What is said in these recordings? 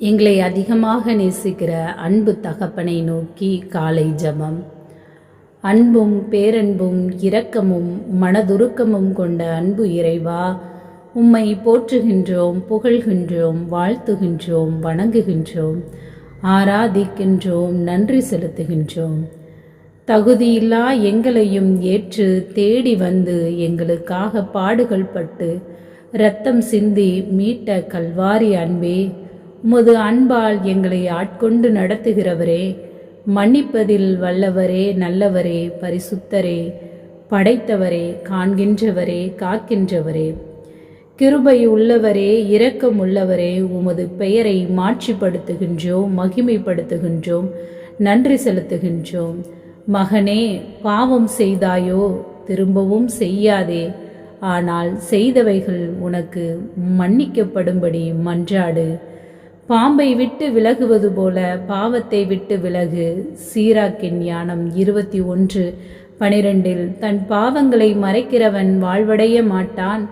எங்களை அதிகமாக நேசிக்கிற அன்பு தகப்பனை நோக்கி காலை ஜபம். அன்பும் பேரன்பும் இரக்கமும் மனதுருக்கமும் கொண்ட அன்பு இறைவா உம்மை போற்றுகின்றோம் புகழ்கின்றோம் வாழ்த்துகின்றோம் வணங்குகின்றோம் ஆராதிக்கின்றோம் நன்றி செலுத்துகின்றோம். தகுதியில்லா எங்களையும் ஏற்று தேடி வந்து எங்களுக்காக பாடுகள் பட்டு இரத்தம் சிந்தி மீட்ட கல்வாரி அன்பே உமது அன்பால் எங்களை ஆட்கொண்டு நடத்துகிறவரே மன்னிப்பதில் வல்லவரே நல்லவரே பரிசுத்தரே படைத்தவரே காண்கின்றவரே காக்கின்றவரே. கிருபை உள்ளவரே இரக்கம் உள்ளவரே உமது பெயரை மாட்சிப்படுத்துகின்றோம் மகிமைப்படுத்துகின்றோம் நன்றி செலுத்துகின்றோம். மகனே பாவம் செய்தாயோ திரும்பவும் செய்யாதே. ஆனால் செய்தவைகள் உனக்கு மன்னிக்கப்படும்படி மன்றாடு. பாம்பை விட்டு விலகுவது போல பாவத்தை விட்டு விலகு. சீராக்கின் ஞானம் இருபத்தி ஒன்று. பனிரெண்டில் தன் பாவங்களை மறைக்கிறவன் வாழ்வடைய மாட்டான்.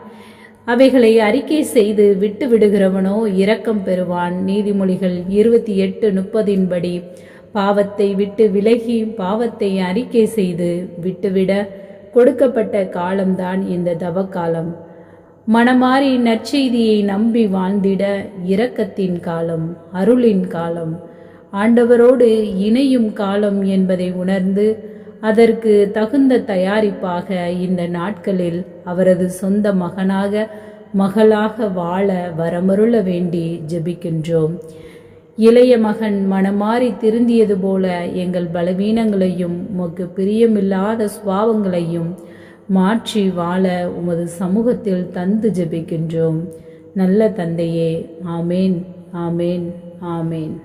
அவைகளை அறிக்கை செய்து விட்டு விடுகிறவனோ இரக்கம் பெறுவான். நீதிமொழிகள் இருபத்தி எட்டு முப்பதின்படி பாவத்தை விட்டு விலகி பாவத்தை அறிக்கை செய்து விட்டுவிட கொடுக்கப்பட்ட காலம்தான் இந்த தவக்காலம். மனமாறி நற்செய்தியை நம்பி வாழ்ந்திட இரக்கத்தின் காலம் அருளின் காலம். ஆண்டவரோடு இணையும் காலம் என்பதை உணர்ந்து அதற்கு தகுந்த தயாரிப்பாக இந்த நாட்களில் அவரது சொந்த மகனாக மகளாக வாழ வரமருள வேண்டி ஜெபிக்கின்றோம். இளைய மகன் மனமாறி திருந்தியது போல எங்கள் பலவீனங்களையும் உமக்கு பிரியமில்லாத சுவாவங்களையும் மாற்றி வாழ உமது சமூகத்தில் தந்து ஜெபிக்கின்றோம். நல்ல தந்தையே ஆமேன் ஆமேன் ஆமேன்.